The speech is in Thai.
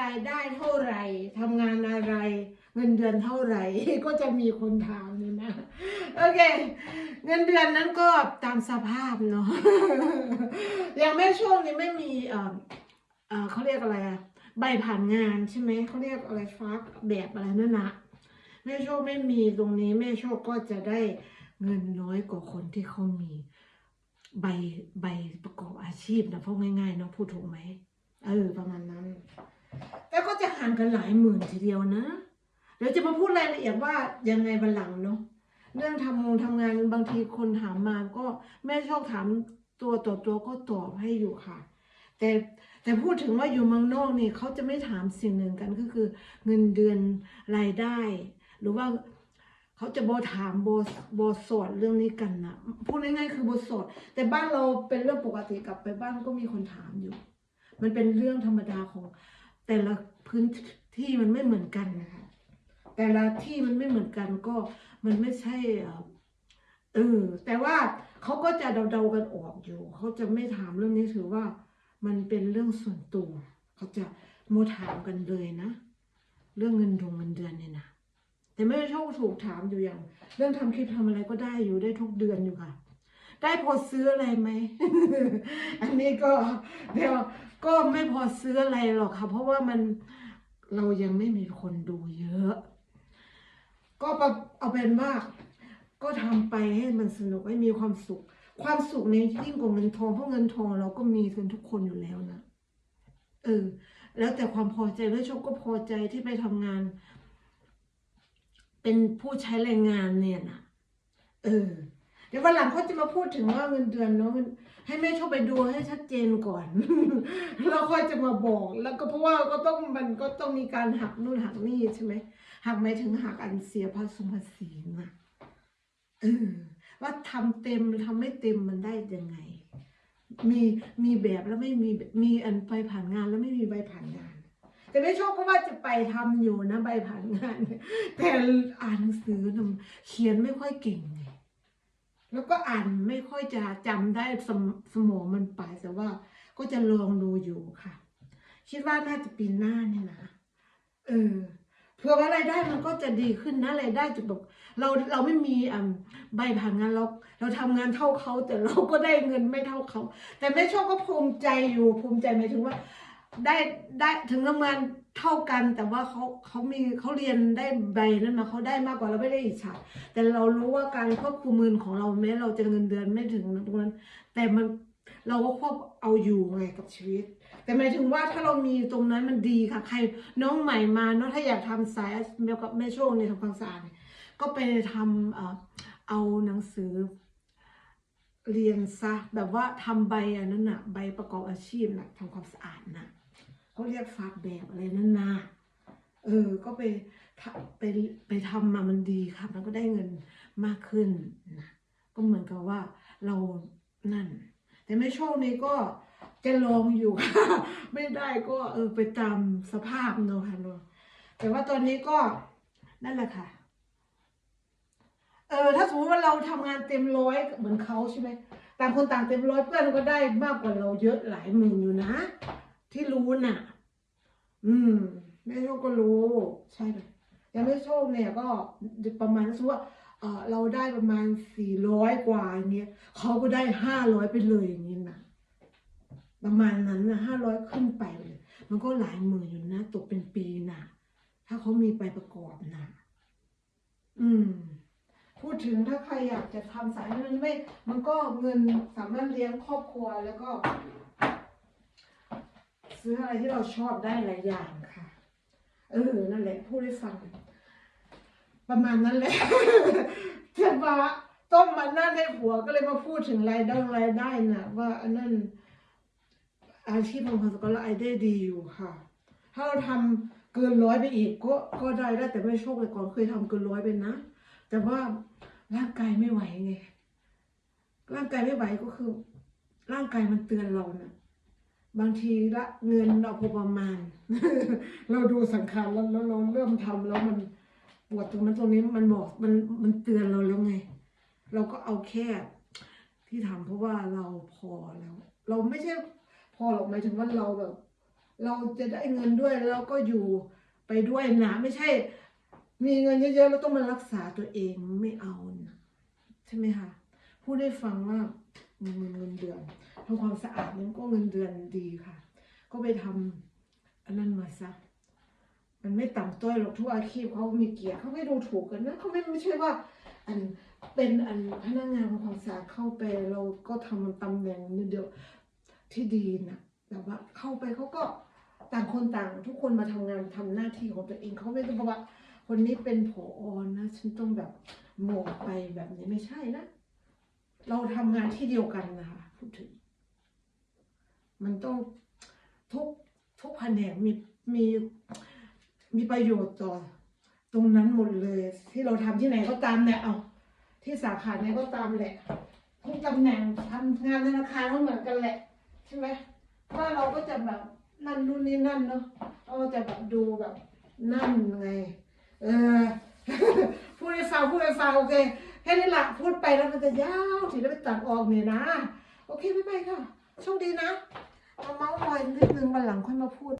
รายได้เท่าไหร่ทำงานอะไร เงินเดือนเท่าไหร่ ก็จะมีคนถามนี่นะ โอเค เงินเดือนนั้นก็ตามสภาพเนาะอย่างแม่ช่วงนี้ไม่มีเออเออเขาเรียกอะไรอะใบผ่านงานใช่ไหมเขาเรียกอะไรฟักแบบอะไรนั่นนะแม่โชคไม่มีตรงนี้แม่โชคก็จะได้เงินน้อยกว่าคนที่เขามีใบใบประกอบอาชีพนะพูดง่ายๆเนาะพูดถูกไหมเออประมาณนั้น แต่ก็จะห่างกันหลายหมื่นทีเดียวนะเดี๋ยวจะมาพูดรายละเอียดว่ายังไงบันหลังเนาะเรื่องทำงงทำงานบางทีคนถามมาก็แม่ชอบถามตัวต่อตัวก็ตอบให้อยู่ค่ะ แต่แต่พูดถึงว่าอยู่เมืองนอกนี่เขาจะไม่ถามสิ่งหนึ่งกันก็คือ เงินเดือนรายได้ หรือว่าเขาจะโบถามโบโบสดเรื่องนี้กันนะพูดง่ายๆคือโบสดแต่บ้านเราเป็นเรื่องปกติกลับไปบ้านก็มีคนถามอยู่ มันเป็นเรื่องธรรมดาของ แต่ละพื้นที่มันไม่เหมือนกันนะคะ แต่ละที่มันไม่เหมือนกันก็มันไม่ใช่เออแต่ว่าเขาก็จะเดาๆกันออกอยู่ เขาจะไม่ถามเรื่องนี้ถือว่า มันเป็นเรื่องส่วนตัว เขาจะโมถามกันเลยนะ เรื่องเงินดงเงินเดือนเนี่ยนะแต่ไม่ได้โชคถูกถามอยู่อย่าง เรื่องทำคลิปทำอะไรก็ได้อยู่ได้ทุกเดือนอยู่ค่ะ ได้พอซื้ออะไรไหม อันนี้ก็เดี๋ยวก็ไม่พอซื้ออะไรหรอกค่ะ เพราะว่ามันเรายังไม่มีคนดูเยอะ ก็เอาเป็นว่าก็ทำไปให้มันสนุกให้มีความสุข ความสุขในยิ่งกว่าเงินทองเพราะเงินทองเราก็มีกันทุกคนอยู่แล้วนะเออ แล้วแต่ความพอใจแล้วโชคก็พอใจที่ไปทำงาน เป็นผู้ใช้แรงงานเนี่ยนะเออ ดี๋ยววันหลังเขาจะมาพูดถึงว่าเงินเดือนเนาะให้แม่โชคไปดูให้ชัดเจนก่อน แล้วค่อยจะมาบอก แล้วก็เพราะว่าก็ต้องมันก็ต้องมีการหักนู่นหักนี่ใช่ไหมหักหมายถึงหักอันเสียภาษีภาษีนะเออว่าทำเต็มทำไม่เต็มมันได้ยังไง มีมีแบบแล้วไม่มีมีอันไปผ่านงานแล้วไม่มีใบผ่านงาน แต่แม่โชคก็ว่าจะไปทำอยู่นะใบผ่านงาน แต่อ่านหนังสือนเขียนไม่ค่อยเก่งไง แล้วก็อ่านไม่ค่อยจะจำได้สมสมองมันไปแต่ว่าก็จะลองดูอยู่ค่ะ คิดว่าน่าจะปีหน้าเนี่ยนะเออเผื่อว่ารายได้มันก็จะดีขึ้นนะรายได้จะแบบเราเราไม่มีอ่าใบผ่านงานเราเราทำงานเท่าเขาแต่เราก็ได้เงินไม่เท่าเขา แต่แม่โชคก็ภูมิใจอยู่ภูมิใจหมายถึงว่า ได้ได้ถึงทำงานเท่ากันแต่ว่าเขาเขามีเขาเรียนได้ใบนั้นมาเขาได้มากกว่าเราไม่ได้อิจฉาแต่เรารู้ว่าการควบคุมเงินของเราแม้เราจะเงินเดือนไม่ถึงตรงนั้น แต่มันเราก็ควบเอาอยู่ไงกับชีวิต แต่หมายถึงว่าถ้าเรามีตรงนั้นมันดีค่ะ ใครน้องใหม่มาเนาะถ้าอยากทำสายเดียวกับแม่โชคในทำความสะอาดก็ไปทำเอาหนังสือเรียนซะแบบว่าทำใบอันนั้นน่ะใบประกอบอาชีพนะทำความสะอาดน่ะ เขาเรียกฝากแบบอะไรนั่นน่ะเออ ก็ไปทำไปไปทำมามันดีค่ะ มันก็ได้เงินมากขึ้นนะก็เหมือนกับว่าเรานั่น แต่ไม่โชคนี้ก็จะลองอยู่ไม่ได้ก็เออไปตามสภาพเนาะค่ะเนาะแต่ว่าตอนนี้ก็นั่นแหละค่ะ เออ ถ้าสมมติว่าเราทำงานเต็มร้อยเหมือนเขาใช่ไหมต่างคนต่างเต็มร้อยเพื่อนก็ได้มากกว่าเราเยอะหลายหมื่นอยู่นะ ที่รู้น่ะ อืมแม่โชคก็รู้ ใช่ไหมยังไม่โชคเนี่ยก็ประมาณสมมติว่าเออเราได้ประมาณสี่ร้อยกว่าอย่างเงี้ยเขาก็ได้ห้าร้อยไปเลยอย่างนี้นะประมาณนั้นนะห้าร้อยขึ้นไปเลย มันก็หลายหมื่นอยู่นะตกเป็นปีน่ะถ้าเขามีไปประกอบนะอืม พูดถึงถ้าใครอยากจะทำสายนี้มันไม่ มันก็เงินสามารถเลี้ยงครอบครัวแล้วก็ ซื้ออะไรที่เราชอบได้หลายอย่างค่ะ เออ นั่นแหละพูดให้ฟัง ประมาณนั้นแหละเชื่อว่าต้มมันนั่นให้ผัวก็เลยมาพูดถึงรายได้รายได้นะว่าอันนั้นอาชีพของคนสกอตรายได้ดีอยู่ค่ะ ถ้าเราทำเกินร้อยไปอีกก็ก็ได้ได้แต่ไม่โชคเลยก่อนเคยทำเกินร้อยไปนะ แต่ว่าร่างกายไม่ไหวไงร่างกายไม่ไหวก็คือ ร่างกายมันเตือนเราน่ะ บางทีละเงินเราพอประมาณ เราดูสังขารแล้วเราเริ่มทำแล้วมันปวดตรงนั้นตรงนี้มันบอกมันมันเตือนเราแล้วไง เราก็เอาแค่ที่ทำเพราะว่าเราพอแล้ว เราไม่ใช่พอหรอกหมายถึงว่าเราแบบ เราจะได้เงินด้วยแล้วก็อยู่ไปด้วยนะไม่ใช่ มีเงินเยอะๆแล้วต้องมารักษาตัวเองไม่เอานะใช่ไหมคะพูดได้ฟังว่า เงินเงินเดือนทำความสะอาดนี่ก็เงินเดือนดีค่ะ ก็ไปทำอันนั้นมาซะมันไม่ต่ำต้อยหรอกทุกอาชีพเขามีเกียรติเขาไม่ดูถูกกันนะเขาไม่ไม่ใช่ว่า อันเป็นอันพนักงานของความสะอาดเข้าไปเราก็ทำตำแหน่งนิดเดียวที่ดีนะแต่ว่าเข้าไปเขาก็ต่างคนต่าง ทุกคนมาทำงานทำหน้าที่ของตัวเองเขาไม่ต้องบอกว่า คนนี้เป็นผอนะฉันต้องแบบโหมกไปแบบนี้ไม่ใช่นะ เราทำงานที่เดียวกันนะคะพูดถึง มันต้องทุกทุกแผนกมีมีมีประโยชน์ต่อ ตรงนั้นหมดเลย ที่เราทำที่ไหนก็ตามเนี่ยเอาที่สาขาไหนก็ตามแหละทุกตำแหน่งทำงานธนาคารก็เหมือนกันแหละ ใช่ไหมว่าเราก็จะแบบนั่นนู่นนี่นั่นเนาะเราก็จะแบบดูแบบนั่นไง เออพูดให้ฟังพูดให้ฟังโอเค แค่นี้ละพูดไปแล้วมันจะยาวถึงได้ไปตัดออกเนี่ยนะ โอเคไม่ไปค่ะโชคดีนะเอาเมาส์ลอยนิดนึงวันหลังค่อยมาพูด